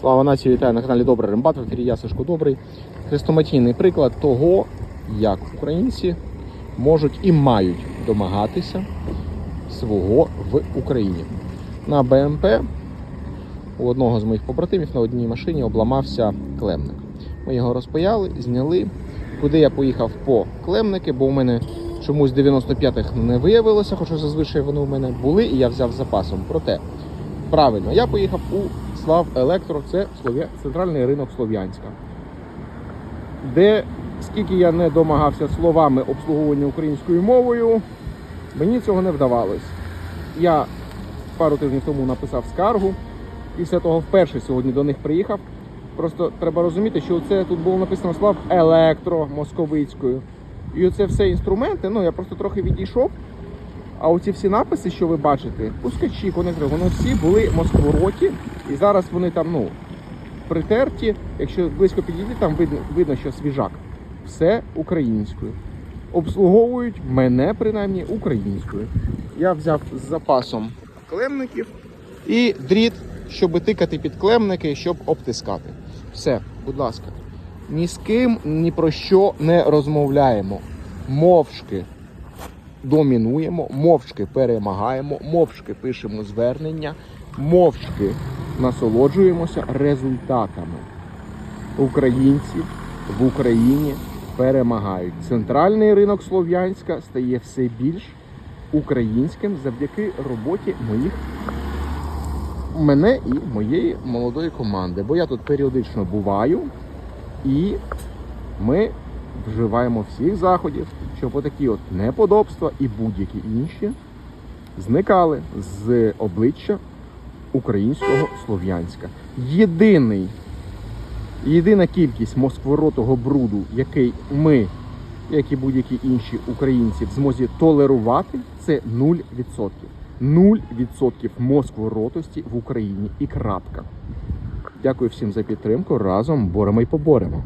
Слава нації, вітаю на каналі Добрий Рембат. В ефірі я Сашко Добрий. Хрестоматійний приклад того, як українці можуть і мають домагатися свого в Україні. На БМП у одного з моїх побратимів на одній машині обламався клемник. Ми його розпаяли, зняли. Куди я поїхав по клемники, бо у мене чомусь 95-х не виявилося, хоча зазвичай вони у мене були, і я взяв запасом. Проте, правильно, я поїхав у Слав Електро, це центральний ринок Слов'янська. Де скільки я не домагався словами обслуговування українською мовою, мені цього не вдавалось. Я пару тижнів тому написав скаргу. Після того вперше сьогодні до них приїхав. Просто треба розуміти, що це тут було написано слав електро московицькою. І оце все інструменти. Ну я просто трохи відійшов. А оці всі написи, що ви бачите, пускачі, конектори, вони всі були москвороті, і зараз вони там, ну, притерті. Якщо близько підійти, там видно, видно, що свіжак. Все українською. Обслуговують мене принаймні українською. Я взяв з запасом клемників і дріт, щоб тикати під клемники, щоб обтискати. Все, будь ласка. Ні з ким ні про що не розмовляємо. Мовчки домінуємо, мовчки перемагаємо, мовчки пишемо звернення, мовчки насолоджуємося результатами. Українці в Україні перемагають. Центральний ринок Слов'янська стає все більш українським завдяки роботі моїх мене і моєї молодої команди. Бо я тут періодично буваю і ми вживаємо всіх заходів, щоб отакі от неподобства і будь-які інші зникали з обличчя українського слов'янська. Єдиний, єдина кількість москворотого бруду, який ми, як і будь-які інші українці, в змозі толерувати, це 0%. 0% москворотості в Україні і крапка. Дякую всім за підтримку. Разом боремо і поборемо.